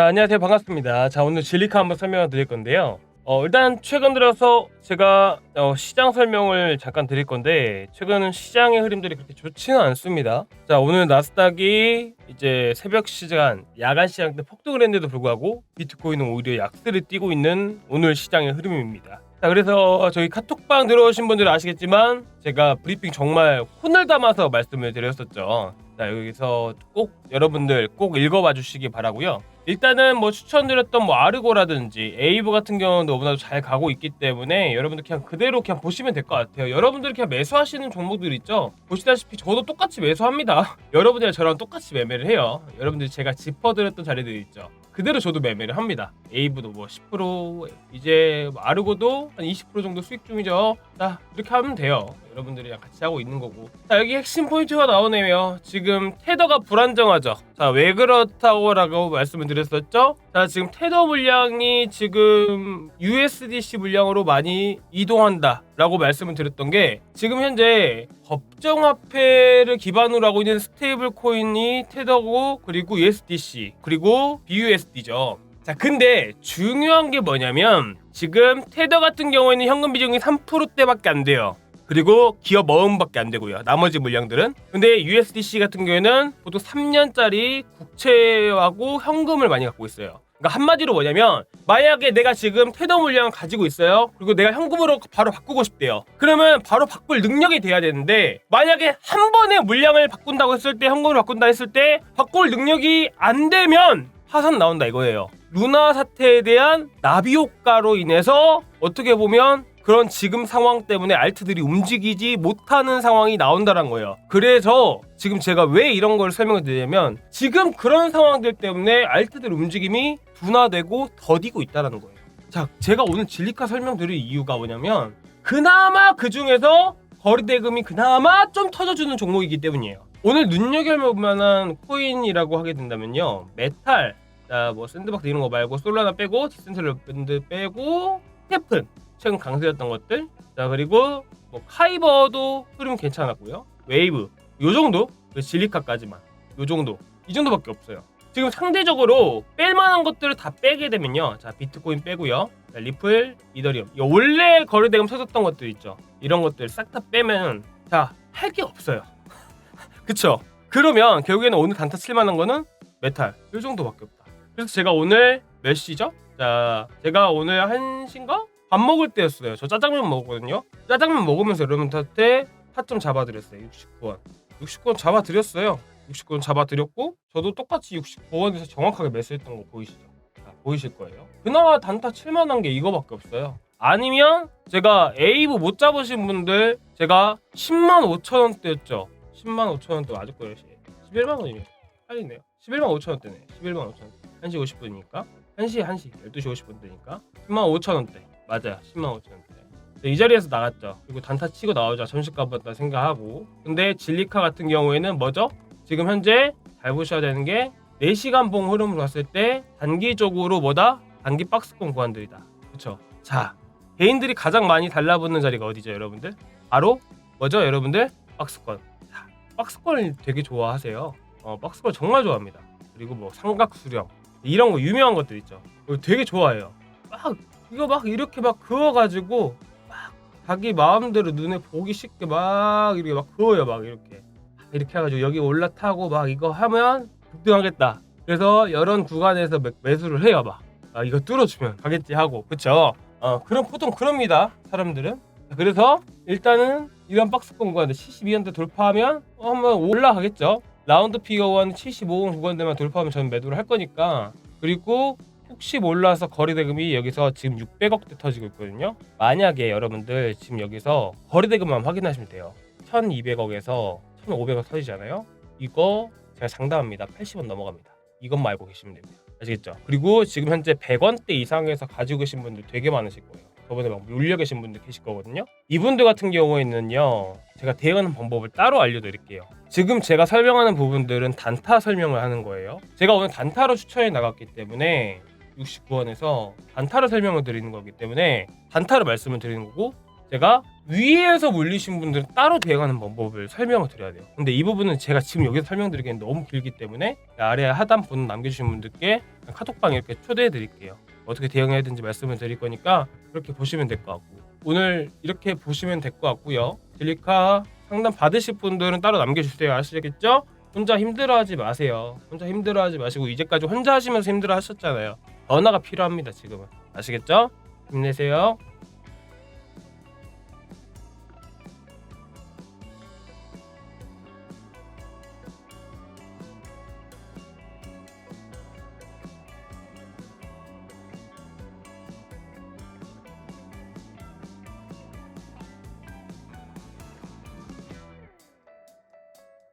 자, 안녕하세요. 반갑습니다. 자, 오늘 진리카 한번 설명을 드릴 건데요. 어, 일단 최근 들어서 제가 어, 시장 설명을 잠깐 드릴 건데 최근 시장의 흐름들이 그렇게 좋지는 않습니다. 자, 오늘 나스닥이 이제 새벽 시간, 야간 시장 때 폭등을 했는데도 불구하고 비트코인은 오히려 약세를 띠고 있는 오늘 시장의 흐름입니다. 자, 그래서 저희 카톡방 들어오신 분들 아시겠지만 제가 브리핑 정말 혼을 담아서 말씀을 드렸었죠. 자, 여기서 꼭 여러분들 꼭 읽어봐 주시기 바라고요. 일단은 뭐 추천드렸던 뭐 아르고라든지 에이브 같은 경우는 너무나도 잘 가고 있기 때문에 여러분들 그냥 그대로 그냥 보시면 될 것 같아요. 여러분들 그냥 매수하시는 종목들 있죠? 보시다시피 저도 똑같이 매수합니다. 여러분들 저랑 똑같이 매매를 해요. 여러분들 제가 짚어드렸던 자리들 있죠? 그대로 저도 매매를 합니다. 에이브도 뭐 10% 이제 뭐 아르고도 한 20% 정도 수익 중이죠. 자 이렇게 하면 돼요. 여러분들이랑 같이 하고 있는 거고. 자 여기 핵심 포인트가 나오네요. 지금 테더가 불안정하죠. 자 왜 그렇다고 라고 말씀을 드렸었죠. 자 지금 테더 물량이 지금 USDC 물량으로 많이 이동한다 라고 말씀을 드렸던 게 지금 현재 법정화폐를 기반으로 하고 있는 스테이블 코인이 테더고 그리고 USDC 그리고 BUSD죠. 자, 근데 중요한 게 뭐냐면 지금 테더 같은 경우에는 현금 비중이 3%대밖에 안 돼요. 그리고 기업 어음밖에 안 되고요. 나머지 물량들은. 근데 USDC 같은 경우에는 보통 3년짜리 국채하고 현금을 많이 갖고 있어요. 그러니까 한마디로 뭐냐면 만약에 내가 지금 테더 물량을 가지고 있어요. 그리고 내가 현금으로 바로 바꾸고 싶대요. 그러면 바로 바꿀 능력이 돼야 되는데 만약에 한 번에 물량을 바꾼다고 했을 때 현금을 바꾼다 했을 때 바꿀 능력이 안 되면 파산 나온다 이거예요. 루나 사태에 대한 나비 효과로 인해서 어떻게 보면 그런 지금 상황 때문에 알트들이 움직이지 못하는 상황이 나온다는 거예요. 그래서 지금 제가 왜 이런 걸 설명을 드리냐면 지금 그런 상황들 때문에 알트들 움직임이 둔화되고 더디고 있다는 거예요. 자, 제가 오늘 진리카 설명드릴 이유가 뭐냐면 그나마 그 중에서 거리 대금이 그나마 좀 터져주는 종목이기 때문이에요. 오늘 눈여겨볼 만한 코인이라고 하게 된다면요. 메탈, 자, 뭐 샌드박스 이런 거 말고 솔라나 빼고 디센트럴밴드 빼고 스테픈 최근 강세였던 것들. 자, 그리고 뭐 카이버도 흐름 괜찮았고요. 웨이브 요 정도. 그 진리카까지만 요 정도. 이 정도밖에 없어요. 지금 상대적으로 뺄 만한 것들을 다 빼게 되면요. 자, 비트코인 빼고요. 자, 리플, 이더리움. 이 원래 거래대금 터졌던 것들 있죠. 이런 것들 싹 다 빼면 자, 할 게 없어요. 그쵸? 그러면 결국에는 오늘 단타 칠 만한 거는 메탈. 요 정도밖에 없다. 그래서 제가 오늘 몇 시죠? 자, 제가 오늘 1시인가? 밥 먹을 때였어요. 저 짜장면 먹었거든요. 짜장면 먹으면서 여러분한테 타점 잡아드렸어요. 69원. 69원 잡아드렸어요. 69원 잡아드렸고 저도 똑같이 69원에서 정확하게 매수했던 거 보이시죠? 자, 보이실 거예요. 그나마 단타 칠만한 게 이거밖에 없어요. 아니면 제가 에이브 못 잡으신 분들 제가 10만 5천 원대였죠. 10만 5천 원대 맞을 거예요. 11만 원이네요. 빨리네요. 11만 5천 원대네. 11만 5천 원. 1시 50분이니까 1시 1시 12시 50분대니까 10만 5천 원대. 맞아요. 10만 5천 원대. 이 자리에서 나갔죠. 그리고 단타 치고 나오자 점심값보다 생각하고. 근데 진리카 같은 경우에는 뭐죠? 지금 현재 잘 보셔야 되는 게 4시간 봉 흐름으로 봤을 때 단기적으로 뭐다? 단기 박스권 구간들이다. 그렇죠? 자, 개인들이 가장 많이 달라붙는 자리가 어디죠, 여러분들? 바로 뭐죠, 여러분들? 박스권. 자, 박스권을 되게 좋아하세요. 어, 박스권 정말 좋아합니다. 그리고 뭐 삼각 수령 이런 거 유명한 것들 있죠. 되게 좋아해요. 막 이거 막 이렇게 막 그어가지고 막 자기 마음대로 눈에 보기 쉽게 막 이렇게 막 그어요, 막 이렇게 이렇게 해가지고 여기 올라타고 막 이거 하면 급등하겠다. 그래서 이런 구간에서 매, 매수를 해요, 막. 아, 이거 뚫어주면 가겠지 하고, 그쵸? 어, 그럼 보통 그럽니다, 사람들은. 그래서 일단은 이런 박스권 구간에 72원대 돌파하면 어, 한번 올라가겠죠. 라운드 피겨원 75원 구간 대만 돌파하면 저는 매도를 할 거니까. 그리고 혹시 몰라서 거래대금이 여기서 지금 600억대 터지고 있거든요. 만약에 여러분들 지금 여기서 거래대금만 확인하시면 돼요. 1200억에서 1500억 터지잖아요. 이거 제가 장담합니다. 80원 넘어갑니다. 이것만 알고 계시면 됩니다. 아시겠죠? 그리고 지금 현재 100원대 이상에서 가지고 계신 분들 되게 많으실 거예요. 저번에 막 물려 계신 분들 계실 거거든요. 이분들 같은 경우에는요. 제가 대응하는 방법을 따로 알려드릴게요. 지금 제가 설명하는 부분들은 단타 설명을 하는 거예요. 제가 오늘 단타로 추천해 나갔기 때문에 69원에서 단타로 설명을 드리는 거기 때문에 단타로 말씀을 드리는 거고 제가 위에서 물리신 분들은 따로 대응하는 방법을 설명을 드려야 돼요. 근데 이 부분은 제가 지금 여기서 설명드리기엔 너무 길기 때문에 아래 하단 분 남겨주신 분들께 카톡방 이렇게 초대해 드릴게요. 어떻게 대응해야 되는지 말씀을 드릴 거니까 그렇게 보시면 될 것 같고 오늘 이렇게 보시면 될 것 같고요. 딜리카 상담 받으실 분들은 따로 남겨주세요. 아시겠죠? 혼자 힘들어하지 마세요. 혼자 힘들어하지 마시고 이제까지 혼자 하시면서 힘들어 하셨잖아요. 변화가 필요합니다. 지금은 아시겠죠? 힘내세요.